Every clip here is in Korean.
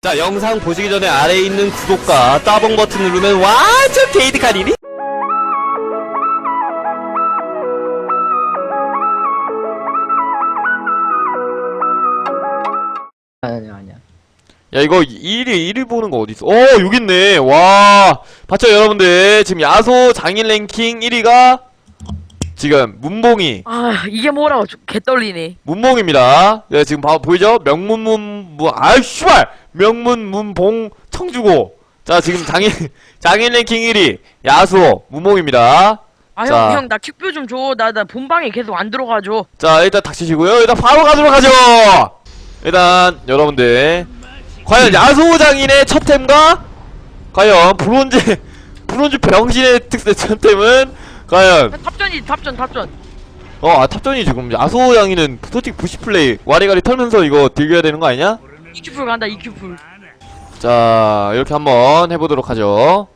자 영상 보시기 전에 아래에 있는 구독과 따봉 버튼 누르면 완전 게이드 카리니 아니야 아니야. 야 이거 1위 1위 보는 거 어딨어? 어 여기 있네. 와. 봤죠 여러분들? 지금 야소 장인 랭킹 1위가 지금 문봉이. 아 이게 뭐라고 좀 개떨리네. 문봉입니다. 네, 지금 봐 보이죠? 명문문 뭐 아이 씨발! 명문문봉 청주고. 자 지금 장인 장인 랭킹 1위 야소 문봉입니다. 아 자. 형형나 킥뷰 좀 줘. 나 나 본방에 계속 안 들어가죠 자 일단 닥치시고요. 일단 바로 가도록 하죠! 일단 여러분들. 과연 야소장인의 첫 템과 과연 브론즈 브론즈 병신의 특색 첫 템은 과연. 탑전이 탑전 탑전. 어 아, 탑전이 지금 야소장인은 솔직히 부시 플레이 와리가리 털면서 이거 딜겨야 되는 거 아니냐? EQ풀 간다 EQ풀. 자 이렇게 한번 해보도록 하죠.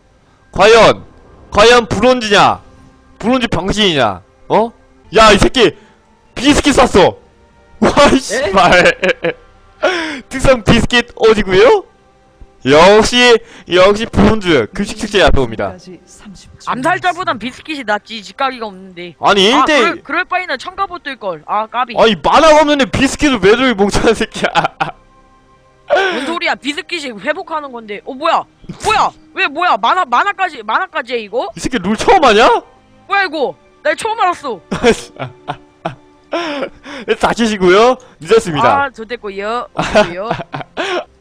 과연 과연 브론즈냐? 브론즈 병신이냐? 어? 야 이 새끼 비스킷 쐈어. 와이 씨발. 특성 비스킷 어디구요? 역시 역시 브론즈 급식 축제 앞에 옵니다. 암살자보단 비스킷이 낫지 직가기가 없는데. 아니 아 1대 그럴, 그럴 바에는 첨가봇 뜰걸. 아 까비. 아니 만화가 없는데 비스킷을 왜 들고 멍청한 새끼야? 뭔 소리야. 비스킷이 회복하는 건데. 어 뭐야? 뭐야? 왜 뭐야? 만화 만화까지 만화까지 해 이거? 이 새끼 룰 처음 하냐? 뭐야 이거? 나 처음 알았어. 다치시고요. 늦었습니다. 아 좋댔고요. 없고요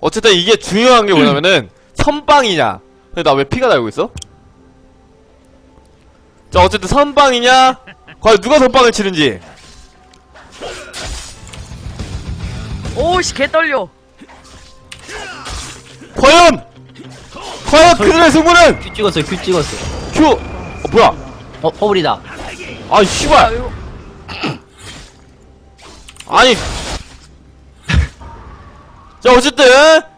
어쨌든 이게 중요한 게 뭐냐면은 선빵이냐. 근데 나 왜 피가 달고 있어? 자 어쨌든 선빵이냐? 과연 누가 선빵을 치는지. 오씨 개 떨려. 과연! 과연 그들의 승부는? 큐 찍었어요 큐 찍었어 큐! 어, 뭐야? 어 허블이다. 아 아 씨발! 이거. 아니 자 어쨌든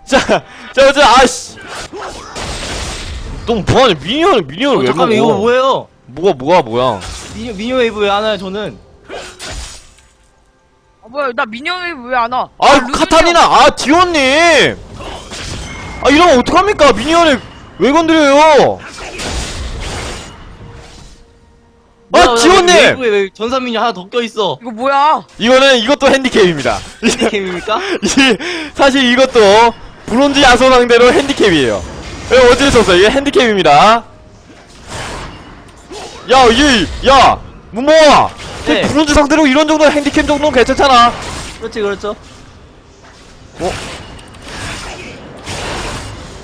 자, 자 어쨌든 아씨 너 뭐하냐 미니언을 미니언을 어, 왜 잠깐만 먹어 이거 뭐예요 뭐가 뭐가 뭐야 미니어 미니어 웨이브 왜 안 와요 저는 아 뭐야 나 민영이 왜 안 와? 아, 루즈냐? 카타리나, 아, 디오님! 아, 이러면 어떡합니까? 미니언을 왜 건드려요? 아, 지원님! 웨이브에 왜 전사 미니어 하나 더 껴있어 이거 뭐야? 이거는, 이것도 핸디캡입니다. 핸디캠입니까? 이, 사실 이것도, 브론즈 야소 상대로 핸디캡이에요. 이거 어쩔 수 없어. 이게 핸디캡입니다. 야, 이, 야! 무모아! 네. 브론즈 상대로 이런 정도 핸디캡 정도는 괜찮잖아. 그렇지 그렇죠 어?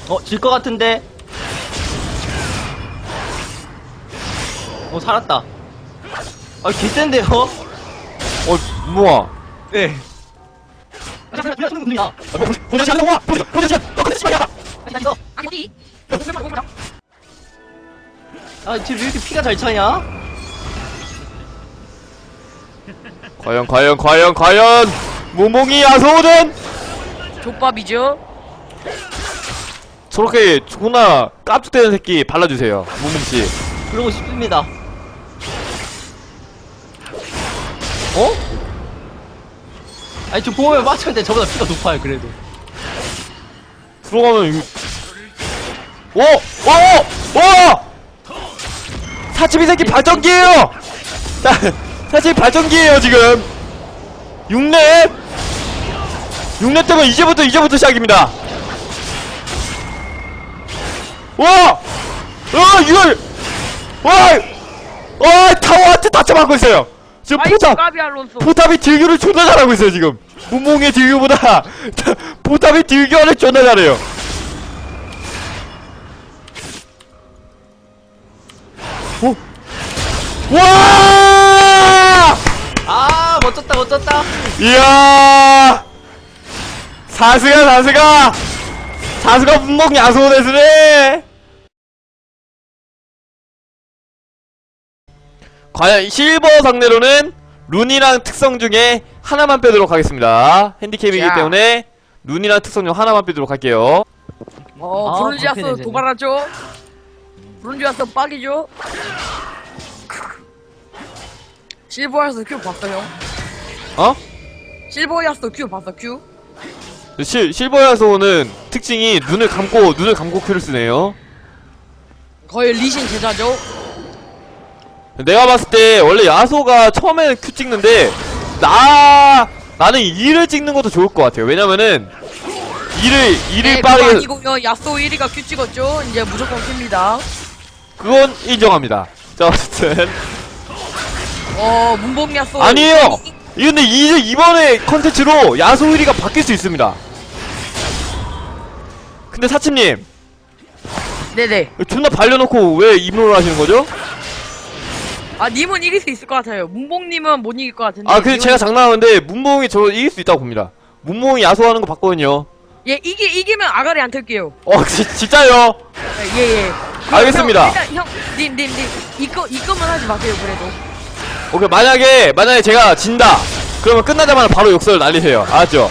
어 질 것 같은데 어 살았다 아 개센데요? 어, 무모아. 네! 아니 어디? 아 지금 왜 이렇게 피가 잘 차냐? 과연 과연 과연 과연 무몽이 야소는 족밥이죠? 저렇게 존나 깝죽대는 새끼 발라주세요 무몽씨 그러고 싶습니다 어? 아니 저 보험에 맞췄는데 저보다 피가 높아요 그래도 들어가면 이거 오! 오! 오! 사치비 새끼 발전기예요! 자, 사치비 발전기예요 지금 6렙 6렙 때면 이제부터 이제부터 시작입니다 와! 와 이걸 와! 와 타워한테 다쳐맞고 있어요 지금 아이 포탑 까비 알론소. 포탑이 딜교를 존나 잘하고 있어요 지금. 문몽의 딜교보다 포탑이 딜교를 존나 잘해요. 어? 와! 아 멋졌다 멋졌다. 이야! 사스가 사스가! 사스가 문몽 야소대스네 과연 실버 상대로는 룬이랑 특성 중에 하나만 빼도록 하겠습니다 핸디캡이기 자. 때문에 룬이랑 특성 중 하나만 빼도록 할게요 어 아, 브론즈야스 그렇게 되네. 도발하죠? 브론즈야스 빡이죠? 실버야스 큐 봤어 형? 어? 실버야스 큐 봤어 큐? 실, 실버 야소는 특징이 눈을 감고 눈을 감고 큐를 쓰네요 거의 리신 제자죠. 내가 봤을 때 원래 야소가 처음에는 큐 찍는데 나 나는 2를 찍는 것도 좋을 것 같아요 왜냐면은 2를 2를 네, 그거 빠르게 아니고요. 야소 1위가 큐 찍었죠. 이제 무조건 큐입니다. 그건 인정합니다 자 어쨌든 어, 문봉 야소. 아니에요 이 근데 이, 이번에 컨텐츠로 야소 1위가 바뀔 수 있습니다 근데 사침님 네네. 존나 발려놓고 왜 입론을 하시는 거죠? 아, 님은 이길 수 있을 것 같아요. 문봉님은 못 이길 것 같은데. 아 근데 님은- 제가 장난하는데 문몽이 저 이길 수 있다고 봅니다 문몽이 야소하는 거 봤거든요 예, 이기, 이기면 아가리 안 틀게요. 어 지, 진짜요? 예, 예. 그, 알겠습니다. 형, 일단, 형, 님, 님, 님. 이거, 이거만 하지 마세요, 그래도. 오케이 만약에 만약에 제가 진다 그러면 끝나자마자 바로 욕설 날리세요 알았죠?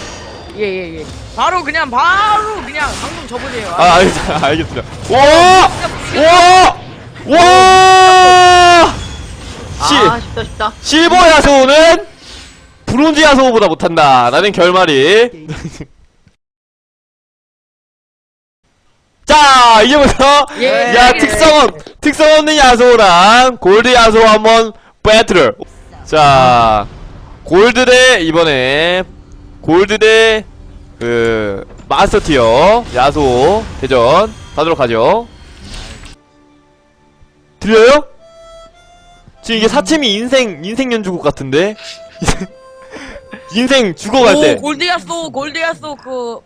예, 예, 예. 바로 그냥, 바로 그냥 방송 접으세요. 아 알겠, 알겠습니다 와! 와! 와! 쉽다 쉽다 실버 야소는 브론즈 야소보다 못한다 라는 결말이 자 이제부터 예. 야 특성 없- 특성 없는 야소랑 골드 야소 한번 배틀 자 골드 대 이번에 골드 대그 마스터 티어 야소 대전 가도록 하죠 들려요? 지금 이게 사침이 인생 인생 연주곡 같은데 인생 죽어갈 때 오, 골드야소, 골드야소, 그,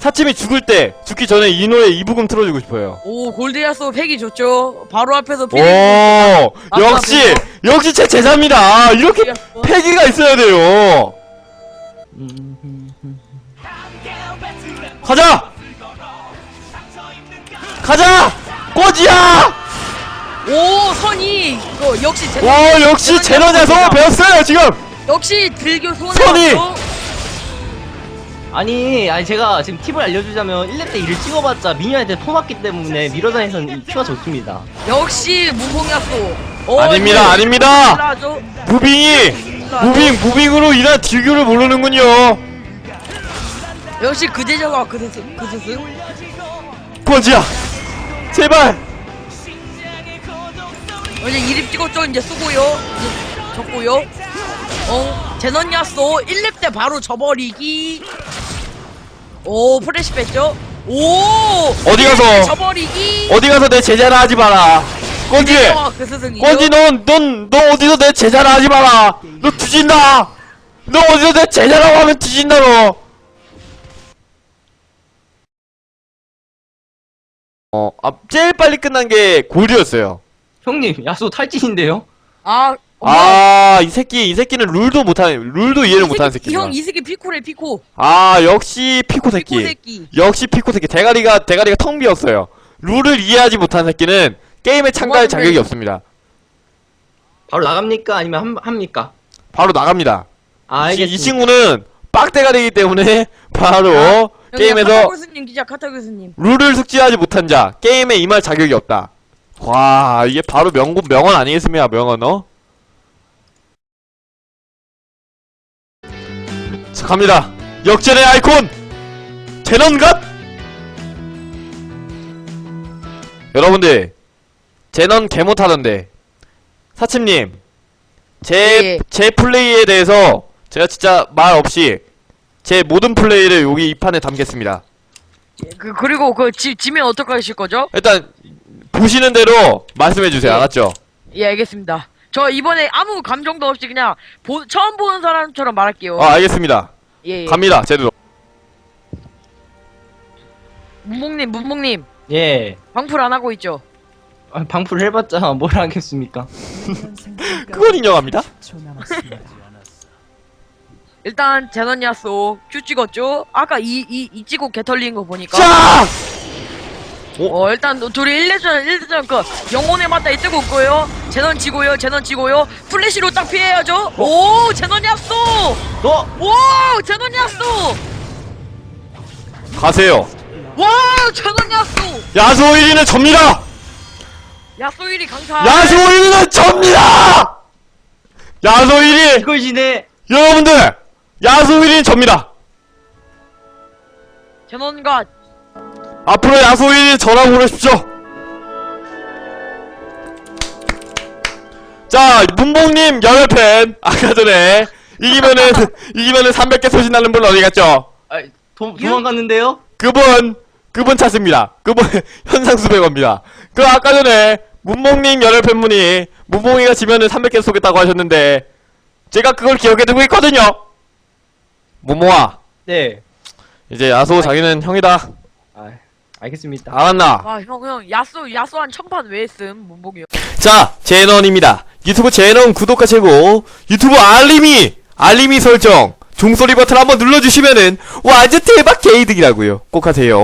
사침이 죽을 때 죽기 전에 이 노래 이 부분 틀어주고 싶어요. 오, 골드야소 팩이 좋죠. 바로 앞에서 오 피디. 역시 역시 제 제자입니다. 이렇게 골드야소. 패기가 있어야 돼요. 가자 가자 꼬지야 오, 선이, 그, 역시 제, 오 역시 제너자서 배웠어요 지금 역시 들교 선이! 왔죠? 아니 아니 제가 지금 팁을 알려주자면 1렙 때 1을 찍어봤자 미니언한테 퍼맞기 때문에 미러전에선 큐가 좋습니다 역시 문봉야소. 오, 아닙니다 이거 아닙니다 올라가죠. 무빙이 무빙 무빙으로 인한 딜교를 모르는군요. 역시 그 제자가 그 스승, 그 스승. 꼬지야 제발 이제 이립 찍었죠. 이제 쓰고요. 이제 적고요. 어, 제넌야소 1렙 때 바로 접어리기. 오, 프레시 뺐죠. 오! 어디 가서? 접어리기. 어디 가서 내 제자라 하지 마라. 꼬지 제자와 그 스승이요. 꼬지 넌넌너 어디서 내 제자라 하지 마라. 너 뒤진다. 너 어디서 내 제자라고 하면 뒤진다 너. 어, 아, 제일 빨리 끝난 게 골드였어요. 형님 야수 탈진인데요? 아. 아, 이 새끼, 이 새끼는 룰도 못하는, 룰도 이해를 이 못하는 새끼-. 형, 이 새끼 피코래, 피코. 아, 역시 피코 새끼. 피코 새끼. 역시 피코 새끼. 대가리가, 대가리가 텅 비었어요. 룰을 이해하지 못한 새끼는 게임에 참가할 고맙네. 자격이 없습니다. 바로 나갑니까 아니면 함, 합니까? 바로 나갑니다. 아 이, 이 알겠습니다 친구는 빡대가리이기 때문에 바로 아, 게임에서 카타 교수님 기자, 카타 교수님. 룰을 숙지하지 못한 자, 게임에 임할 자격이 없다. 와, 이게 바로 명분, 명언 아니겠습니까, 명언, 어? 자, 갑니다. 역전의 아이콘! 제넌갓! 여러분들, 제넌 개 못하던데. 사침님, 제, 예. 제 플레이에 대해서 제가 진짜 말 없이 제 모든 플레이를 여기 이 판에 담겠습니다. 그, 그리고 그, 지, 지면 어떡하실 거죠? 일단 보시는 대로 말씀해 주세요. 예. 알았죠? 예, 알겠습니다. 저 이번에 아무 감정도 없이 그냥 보, 처음 보는 사람처럼 말할게요. 아, 알겠습니다. 예, 예. 갑니다. 제대로. 문봉님, 문봉님. 예 방풀 안 하고 있죠? 아, 방풀 해봤자 뭘 하겠습니까 그건 인정합니다. 일단 제넌야소 큐 찍었죠? 아까 이, 이, 이 찍고 개 털린 거 보니까. 자! 어, 일단 둘이 1대전, 1대전 그 영혼의 맞다 이 뜨고 있고요. 제넌 지고요, 제넌 지고요. 플래시로 딱 피해야죠. 오, 제넌야소! 어? 오, 제넌야소! 가세요. 와, 제넌야소! 야수 1위는 접니다! 야소 1위 강타. 야수 1위는 접니다! 야수 1위! 이걸 지네 여러분들! 야수 1위는 접니다! 제논과 앞으로 야소인 전화 보내십시오. 자, 문봉님 열혈팬 아까 전에 이기면은 이기면은 300개 소진하는 분 어디 갔죠? 아, 도, 도망갔는데요? 그분 그분 찾습니다. 그분 현상수 백업입니다. 그 아까 전에 문봉님 열혈 팬 분이 문봉이가 지면은 300개 쏘겠다고 하셨는데 제가 그걸 기억해 두고 있거든요. 문봉아 네. 이제 야소 자기는 형이다. 아, 알겠습니다. 알았나? 아형 형 야수 야수 한 천판 왜 했음 문봉이요 자, 제넌입니다. 유튜브 제넌 구독과 최고, 유튜브 알림이, 알림이 설정, 종소리 버튼 한번 눌러주시면은 완전 대박 개이득이라고요. 꼭 하세요.